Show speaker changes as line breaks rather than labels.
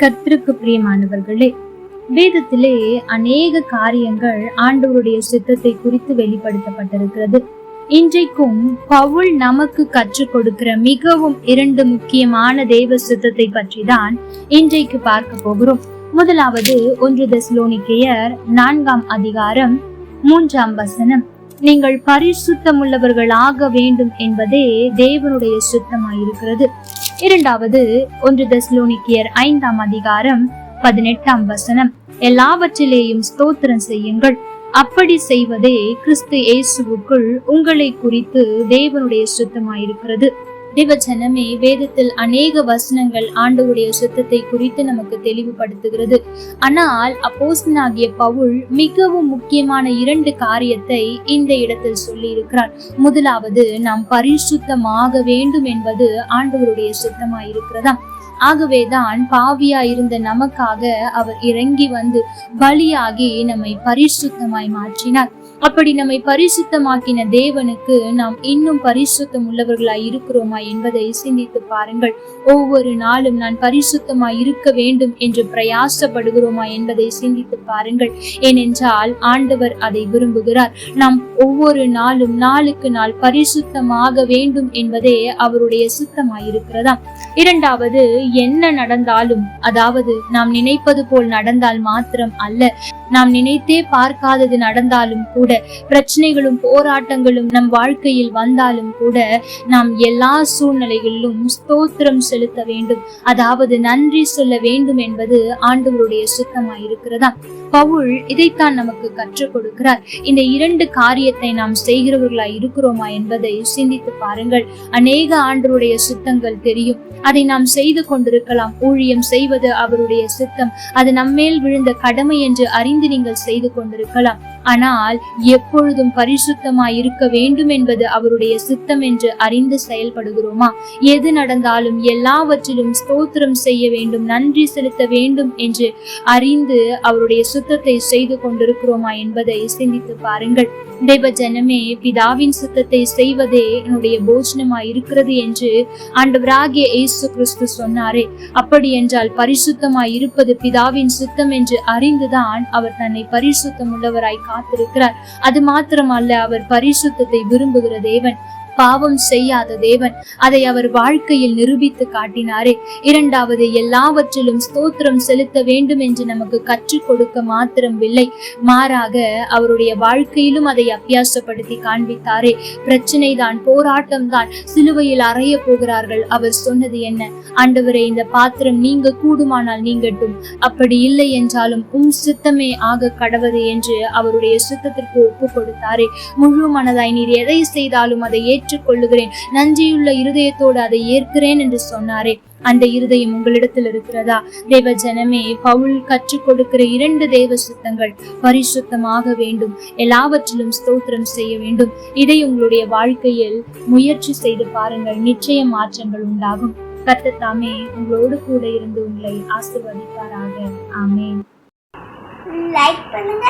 கர்த்தருக்கு பிரியமானவர்களே வேதத்திலே அநேக காரியங்கள் ஆண்டவருடைய சித்தத்தை குறித்து வெளிப்படுத்தப்பட்டிருக்கிறது. இன்றைக்கும் பவுல் நமக்கு கற்றுக் கொடுக்கிற மிகவும் இரண்டு முக்கியமான தெய்வ சித்தத்தை பற்றி தான் இன்றைக்கு பார்க்க போகிறோம். முதலாவது ஒன்று தெஸ்லோனிக்கேயர் நான்காம் அதிகாரம் மூன்றாம் வசனம். நீங்கள் பரிசுத்தம் உள்ளவர்களாக வேண்டும் என்பதே தேவனுடைய சுத்தமாயிருக்கிறது. இரண்டாவது ஒன்று தெஸ்லோனிக்கியர் ஐந்தாம் அதிகாரம் பதினெட்டாம் வசனம். எல்லாவற்றிலேயும் ஸ்தோத்திரம் செய்யுங்கள். அப்படி செய்வதே கிறிஸ்து இயேசுவுக்குள் உங்களை குறித்து தேவனுடைய சுத்தமாயிருக்கிறது. தேவஜனமே வேதத்தில் அநேக வசனங்கள் ஆண்டவருடைய சுத்தத்தை குறித்து நமக்கு தெளிவுபடுத்துகிறது. ஆனால் அப்போஸ்தனாகிய பவுல் மிகவும் முக்கியமான இரண்டு காரியத்தை இந்த இடத்தில் சொல்லி இருக்கிறார் முதலாவது நாம் பரிசுத்தமாக வேண்டும் என்பது ஆண்டவருடைய சுத்தமாயிருக்கிறதா? ஆகவேதான் பாவியா இருந்த நமக்காக அவர் இறங்கி வந்து பலியாகி நம்மை பரிசுத்தமாய் மாற்றினார். அப்படி நம்மை பரிசுத்தமாக்கின தேவனுக்கு நாம் இன்னும் பரிசுத்தம் உள்ளவர்களாய் இருக்கிறோமா என்பதை சிந்தித்து பாருங்கள். ஒவ்வொரு நாளும் நான் பரிசுத்தமாய் இருக்க வேண்டும் என்று பிரயாசப்படுகிறோமா என்பதை சிந்தித்து பாருங்கள். ஏனென்றால் ஆண்டவர் அதை விரும்புகிறார். நாம் ஒவ்வொரு நாளும் நாளுக்கு நாள் பரிசுத்தமாக வேண்டும் என்பதே அவருடைய சுத்தமாயிருக்கிறதா? இரண்டாவது என்ன நடந்தாலும் அதாவது நாம் நினைப்பது போல் நடந்தால் மாத்திரம் அல்ல. நாம் நினைத்தே பார்க்காதது நடந்தாலும் கூட பிரச்சனைகளும் போராட்டங்களும் நம் வாழ்க்கையில் வந்தாலும் கூட நாம் எல்லா சூழ்நிலைகளிலும் ஸ்தோத்திரம் செலுத்த வேண்டும். அதாவது நன்றி சொல்ல வேண்டும் என்பது ஆண்டவருடைய சுத்தமாய் இருக்கிறதா பவுல் இதைத்தான் நமக்கு கற்றுக் கொடுக்கிறார். இந்த இரண்டு காரியத்தை நாம் செய்கிறவர்களாய் இருக்கிறோமா என்பதை சிந்தித்து பாருங்கள். அநேக ஆண்டருடைய சுத்தங்கள் தெரியும். அதை நாம் செய்து கொண்டிருக்கலாம். ஊழியம் செய்வது அவருடைய சித்தம். அது நம்மேல் விழுந்த கடமை என்று அறிந்து நீங்கள் செய்து கொண்டிருக்கலாம். ஆனால் எப்பொழுதும் பரிசுத்தமாய் இருக்க வேண்டும் என்பது அவருடைய சித்தம் என்று அறிந்து செயல்படுகிறோமா? எது நடந்தாலும் எல்லாவற்றிலும் ஸ்தோத்திரம் செய்ய வேண்டும் நன்றி செலுத்த வேண்டும் என்று அறிந்து அவருடைய சுத்தத்தை செய்து கொண்டிருக்கிறோமா என்பதை சிந்தித்து பாருங்கள். தேவ ஜனமே பிதாவின் சுத்தத்தை செய்வதே என்னுடைய போஜனமாய் இருக்கிறது என்று ஆண்டவராகிய இயேசு கிறிஸ்து சொன்னாரே. அப்படி என்றால் பரிசுத்தமாய் இருப்பது பிதாவின் சுத்தம் என்று அறிந்துதான் அவர் தன்னை பரிசுத்தம் உள்ளவராய் காத்திருக்கிறார். அது மாத்திரமல்ல அவர் பரிசுத்தத்தை விரும்புகிற தேவன் பாவம் செய்யாத தேவன். அதை அவர் வாழ்க்கையில் நிரூபித்து காட்டினாரே. இரண்டாவது எல்லாவற்றிலும் ஸ்தோத்திரம் செலுத்த வேண்டும் என்று நமக்கு கற்றுக் கொடுக்க மாத்திரமில்லை. மாறாக அவருடைய வாழ்க்கையிலும் அதை அபியாசப்படுத்தி காண்பித்தாரே. பிரச்சனை தான் போராட்டம் தான் சிலுவையில் அறைய போகிறார்கள். அவர் சொன்னது என்ன? ஆண்டவரே இந்த பாத்திரம் நீங்க கூடுமானால் நீங்கட்டும். அப்படி இல்லை என்றாலும் உம் சித்தமே ஆக கடவது என்று அவருடைய சித்தத்திற்கு ஒப்பு கொடுத்தாரே. முழு மனதாய் நீர் எதை செய்தாலும் அதை ஏற்றுக்கொள்ளுகிறேன். நன்றியுள்ள இருதயத்தோடு அதை ஏற்கிறேன் என்று சொன்னாரே. அந்த இருதயம் உங்களிடத்தில் இருக்கிறதா? தேவ ஜனமே பவுல் கற்றுக் கொடுக்கிற இரண்டு தேவ சுத்தங்கள் பரிசுத்தமாக வேண்டும். எல்லாவற்றிலும் ஸ்தோத்திரம் செய்ய வேண்டும். இதை உங்களுடைய வாழ்க்கையில் முயற்சி செய்து பாருங்கள். நிச்சய மாற்றங்கள் உண்டாகும். கத்தத்தாமே உங்களோடு கூட இருந்து உங்களை ஆசிர்வதிப்பாராக. ஆமென்.
லைக் பண்ணுங்க